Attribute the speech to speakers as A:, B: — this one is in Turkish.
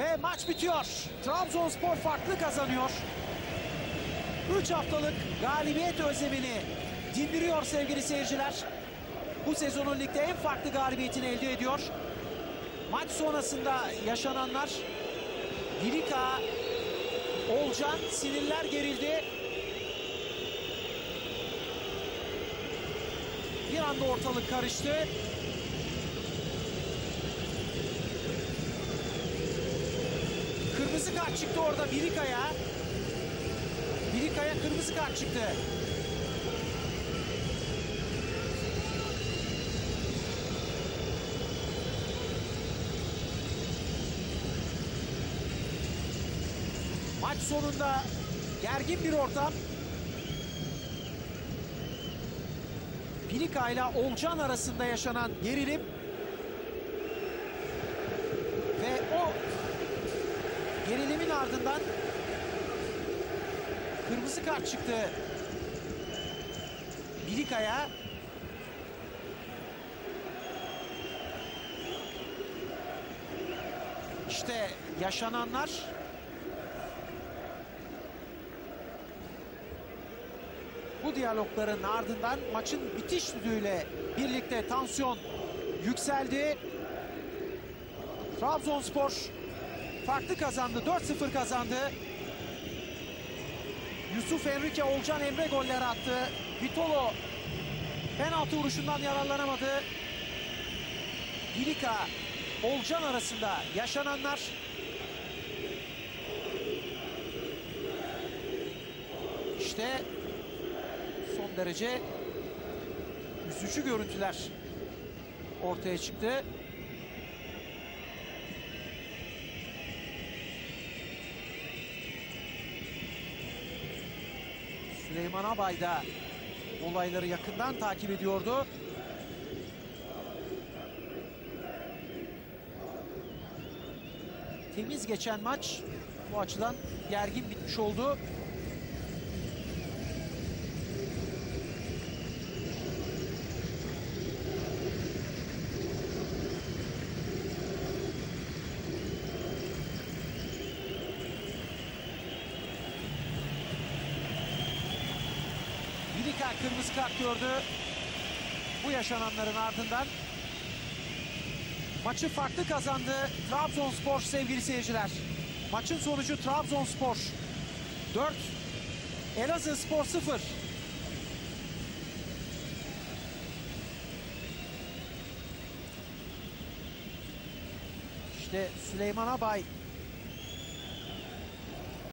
A: Ve maç bitiyor. Trabzonspor farklı kazanıyor. 3 haftalık galibiyet özlemini dindiriyor sevgili seyirciler. Bu sezonun ligde en farklı galibiyetini elde ediyor. Maç sonrasında yaşananlar Dilika, Olcan sinirler gerildi. Bir anda ortalık karıştı. Kırmızı kart çıktı orada Birika'ya. Birika'ya kırmızı kart çıktı. Maç sonunda gergin bir ortam. Pilika ile Olcan arasında yaşanan gerilim ve o gerilimin ardından kırmızı kart çıktı Bilika'ya. İşte yaşananlar bu diyalogların ardından maçın bitiş düdüğüyle birlikte tansiyon yükseldi. Trabzonspor farklı kazandı. 4-0 kazandı. Yusuf Enrique, Olcan Emre goller attı. Vitolo penaltı vuruşundan yararlanamadı. Bilika, Olcan arasında yaşananlar işte son derece üzücü görüntüler ortaya çıktı. Süleyman Abay da olayları yakından takip ediyordu. Temiz geçen maç bu açıdan gergin bitmiş oldu. Bilika kırmızı kart gördü. Bu yaşananların ardından maçı farklı kazandı Trabzonspor sevgili seyirciler. Maçın sonucu Trabzonspor 4, Elazığ Spor 0. İşte Süleyman Abay